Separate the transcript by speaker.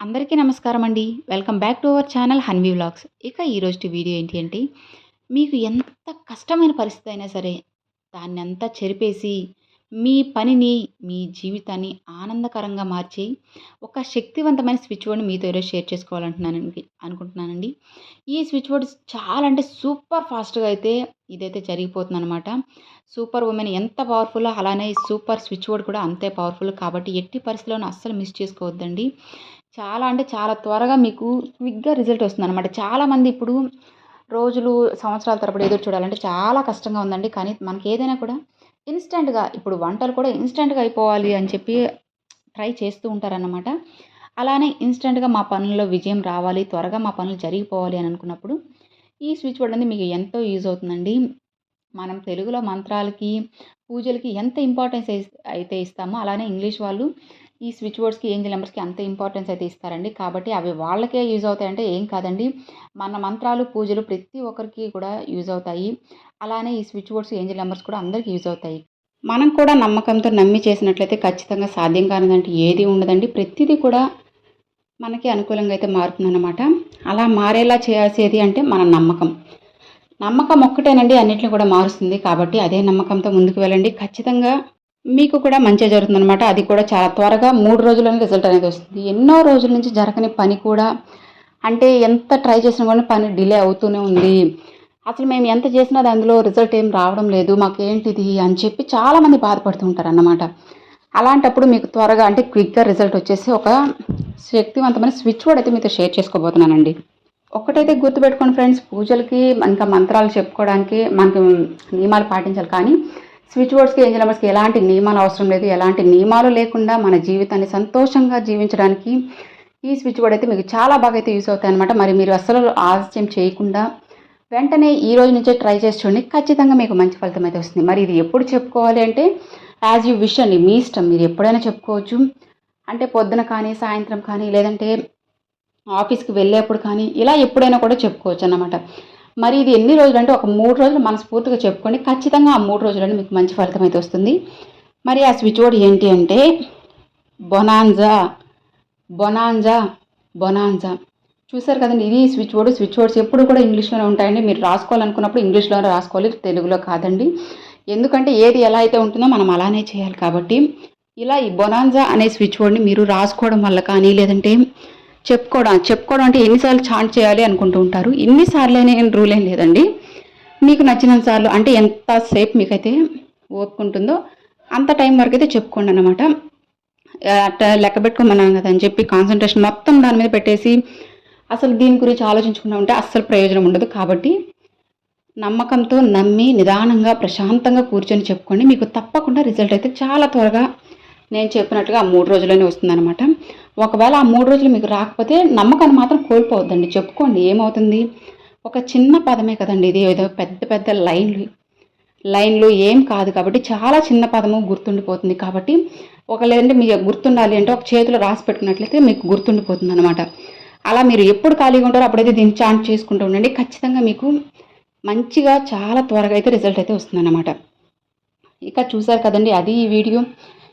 Speaker 1: అందరికీ నమస్కారం అండి. Welcome back to our channel Hanvi vlogs. ఇక ఈరోజు వీడియో ఏంటి అంటే మీకు ఎంత కష్టమైన పరిస్థితి అయినా సరే దాన్ని అంతా చెరిపేసి మీ పనిని మీ జీవితాన్ని ఆనందకరంగా మార్చి ఒక శక్తివంతమైన స్విచ్ బోర్డ్ని మీతో ఈరోజు షేర్ చేసుకోవాలంటున్నానండి అనుకుంటున్నానండి. ఈ స్విచ్ బోర్డ్ చాలా అంటే సూపర్ ఫాస్ట్గా అయితే ఇదైతే జరిగిపోతుంది అనమాట సూపర్ ఉమెన్ ఎంత పవర్ఫుల్ అలానే సూపర్ స్విచ్ బోర్డ్ కూడా అంతే పవర్ఫుల్. కాబట్టి ఎట్టి పరిస్థితుల్లోనూ అస్సలు మిస్ చేసుకోవద్దండి. చాలా అంటే చాలా త్వరగా మీకు క్విక్గా రిజల్ట్ వస్తుంది అనమాట చాలామంది ఇప్పుడు రోజులు సంవత్సరాల తరబడి ఎదురు చూడాలంటే చాలా కష్టంగా ఉందండి. కానీ మనకి ఏదైనా కూడా ఇన్స్టెంట్గా ఇప్పుడు వంటలు కూడా ఇన్స్టెంట్గా అయిపోవాలి అని చెప్పి ట్రై చేస్తూ ఉంటారన్నమాట. అలానే ఇన్స్టెంట్గా మా పనుల్లో విజయం రావాలి త్వరగా మా పనులు జరిగిపోవాలి అని అనుకున్నప్పుడు ఈ స్విచ్ బోర్డ్ అనేది మీకు ఎంతో యూజ్ అవుతుందండి. మనం తెలుగులో మంత్రాలకి పూజలకి ఎంత ఇంపార్టెన్స్ అయితే ఇస్తామో అలానే ఇంగ్లీష్ వాళ్ళు ఈ స్విచ్ బోర్డ్స్కి ఏంజిల్ నెంబర్స్కి అంత ఇంపార్టెన్స్ అయితే ఇస్తారండి. కాబట్టి అవి వాళ్ళకే యూజ్ అవుతాయంటే ఏం కాదండి. మన మంత్రాలు పూజలు ప్రతి ఒక్కరికి కూడా యూజ్ అవుతాయి. అలానే ఈ స్విచ్ బోర్డ్స్ ఏంజిల్ నెంబర్స్ కూడా అందరికీ యూజ్ అవుతాయి. మనం కూడా నమ్మకంతో నమ్మి చేసినట్లయితే ఖచ్చితంగా సాధ్యం కానిదంటే ఏది ఉండదండి. ప్రతిదీ కూడా మనకి అనుకూలంగా అయితే మారుతుందన్నమాట. అలా మారేలా చేయాల్సేది అంటే మన నమ్మకం. నమ్మకం ఒక్కటేనండి అన్నింటిని కూడా మారుస్తుంది. కాబట్టి అదే నమ్మకంతో ముందుకు వెళ్ళండి. ఖచ్చితంగా మీకు కూడా మంచిగా జరుగుతుందనమాట అది కూడా చాలా త్వరగా మూడు రోజుల్లోనే రిజల్ట్ అనేది వస్తుంది. ఎన్నో రోజుల నుంచి జరగని పని కూడా అంటే ఎంత ట్రై చేసినా కూడా పని డిలే అవుతూనే ఉంది. అసలు మేము ఎంత చేసినా అందులో రిజల్ట్ ఏం రావడం లేదు. మాకేంటిది అని చెప్పి చాలామంది బాధపడుతుంటారు అన్నమాట అలాంటప్పుడు మీకు త్వరగా అంటే క్విక్గా రిజల్ట్ వచ్చేసి ఒక శక్తివంతమైన స్విచ్ బోర్డ్ అయితే మీతో షేర్ చేసుకోబోతున్నానండి. ఒకటైతే గుర్తుపెట్టుకోండి ఫ్రెండ్స్ పూజలకి ఇంకా మంత్రాలు చెప్పుకోవడానికి మనకి నియమాలు పాటించాలి. కానీ స్విచ్ బోర్డ్స్కి ఏంజల్ నెంబర్స్కి ఎలాంటి నియమాలు అవసరం లేదు. ఎలాంటి నియమాలు లేకుండా మన జీవితాన్ని సంతోషంగా జీవించడానికి ఈ స్విచ్ బోర్డ్ అయితే మీకు చాలా బాగా అయితే యూస్ అవుతాయి అనమాట మరి మీరు అస్సలు ఆలస్యం చేయకుండా వెంటనే ఈ రోజు నుంచే ట్రై చేసి చూడండి. ఖచ్చితంగా మీకు మంచి ఫలితం అయితే వస్తుంది. మరి ఇది ఎప్పుడు చెప్పుకోవాలి అంటే యాజ్ యూ విష్ అండి. మీ ఇష్టం. మీరు ఎప్పుడైనా చెప్పుకోవచ్చు. అంటే పొద్దున కానీ సాయంత్రం కానీ లేదంటే ఆఫీస్కి వెళ్ళేప్పుడు కానీ ఇలా ఎప్పుడైనా కూడా చెప్పుకోవచ్చు అన్నమాట. మరి ఇది ఎన్ని రోజులు అంటే ఒక మూడు రోజులు మనస్ఫూర్తిగా చెప్పుకోండి. ఖచ్చితంగా ఆ మూడు రోజులు మీకు మంచి ఫలితం అయితే వస్తుంది. మరి ఆ స్విచ్ బోర్డ్ ఏంటి అంటే బొనాన్జా బొనాన్జా బొనాన్జా. చూసారు కదండి ఇది స్విచ్ బోర్డు స్విచ్ బోర్డ్స్ ఎప్పుడు కూడా ఇంగ్లీష్లోనే ఉంటాయండి. మీరు రాసుకోవాలనుకున్నప్పుడు ఇంగ్లీష్లోనే రాసుకోవాలి తెలుగులో కాదండి. ఎందుకంటే ఏది ఎలా అయితే ఉంటుందో మనం అలానే చేయాలి కాబట్టి. ఇలా ఈ బొనాన్జా అనే స్విచ్ బోర్డ్ని మీరు రాసుకోవడం వల్ల కానీ లేదంటే చెప్పుకోవడం చెప్పుకోవడం అంటే ఎన్నిసార్లు చాంట్ చేయాలి అనుకుంటూ ఉంటారు. అయినా ఏం రూల్ ఏం లేదండి. మీకు నచ్చినంత సార్లు అంటే ఎంతసేపు మీకైతే ఓపుకుంటుందో అంత టైం వరకు అయితే చెప్పుకోండి అనమాట లెక్క పెట్టుకోమన్నాను కదా అని చెప్పి కాన్సన్ట్రేషన్ మొత్తం దాని మీద పెట్టేసి అసలు దీని గురించి ఆలోచించుకున్నా ఉంటే అస్సలు ప్రయోజనం ఉండదు. కాబట్టి నమ్మకంతో నమ్మి నిదానంగా ప్రశాంతంగా కూర్చొని చెప్పుకోండి. మీకు తప్పకుండా రిజల్ట్ అయితే చాలా త్వరగా నేను చెప్పినట్టుగా ఆ మూడు రోజుల్లోనే వస్తుందన్నమాట. ఒకవేళ ఆ మూడు రోజులు మీకు రాకపోతే నమ్మకాన్ని మాత్రం కోల్పోవద్దండి. చెప్పుకోండి ఏమవుతుంది? ఒక చిన్న పదమే కదండి ఇది ఏదో పెద్ద పెద్ద లైన్లు. లైన్లు ఏం కాదు కాబట్టి చాలా చిన్న పదము గుర్తుండిపోతుంది కాబట్టి ఒక లేదంటే మీకు గుర్తుండాలి అంటే ఒక చేతిలో రాసి పెట్టుకున్నట్లయితే మీకు గుర్తుండిపోతుంది అనమాట అలా మీరు ఎప్పుడు ఖాళీగా ఉంటారో అప్పుడైతే దీన్ని చాంట్ చేసుకుంటూ ఉండండి. ఖచ్చితంగా మీకు మంచిగా చాలా త్వరగా అయితే రిజల్ట్ అయితే వస్తుందన్నమాట. ఇక చూసారు కదండి అది ఈ వీడియో.